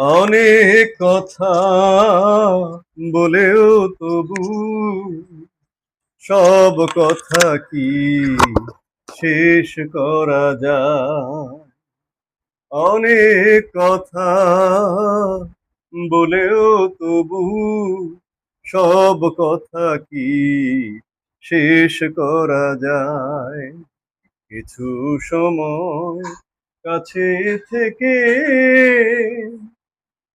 অনেক কথা বলেও তবু সব কথা কি শেষ করা যায়? অনেক কথা বলেও তবু সব কথা কি শেষ করা যায়? কিছু সময় কাছে থেকে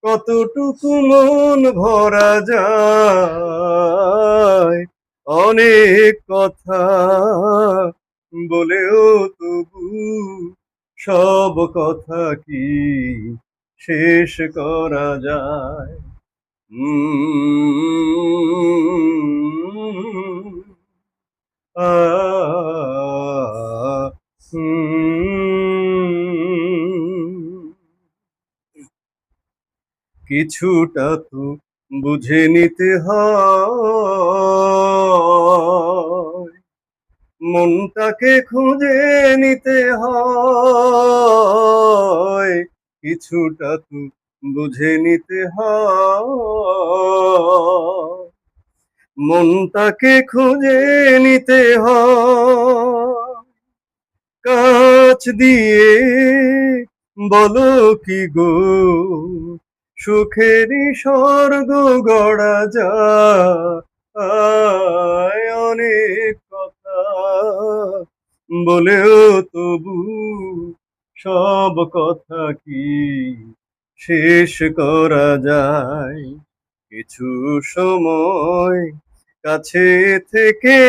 কতটুকু মন ভরা যায়? অনেক কথা বলেও তবু সব কথা কি শেষ করা যায়? কিছুটা তো বুঝে নিতে হয়। মনটাকে খুঁজে নিতে হয়। কিছুটা তো বুঝে নিতে হয়। মনটাকে খুঁজে নিতে হয়। কাছ দিয়ে বলো কি গো? সুখেরই স্বর্গ গড়া যায় অনেক কথা। বলেও তবু সব কথা কি শেষ করা যায়? কিছু সময় কাছে থেকে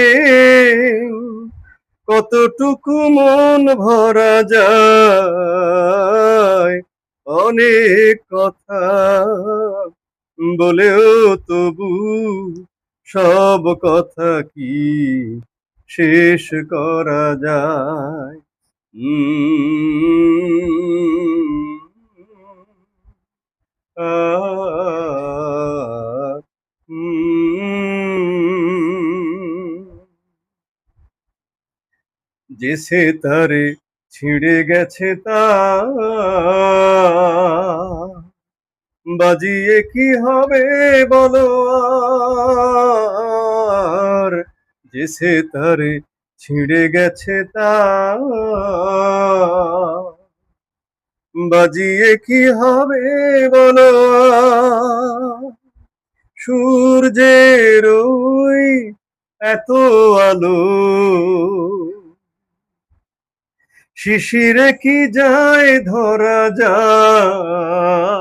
কতটুকু মন ভরা যায়? অনেক কথা বলেও তবু সব কথা কি শেষ করা যায়? উম, আ, যে সে তারে ছিঁড়ে গেছে তা। বাজিয়ে কি হবে বলো আর? যে সে তারে ছিঁড়ে গেছে তা। বাজিয়ে কি হবে বলো সূর্যের এত আলো। শিশিরে কি যায় ধরা যায়?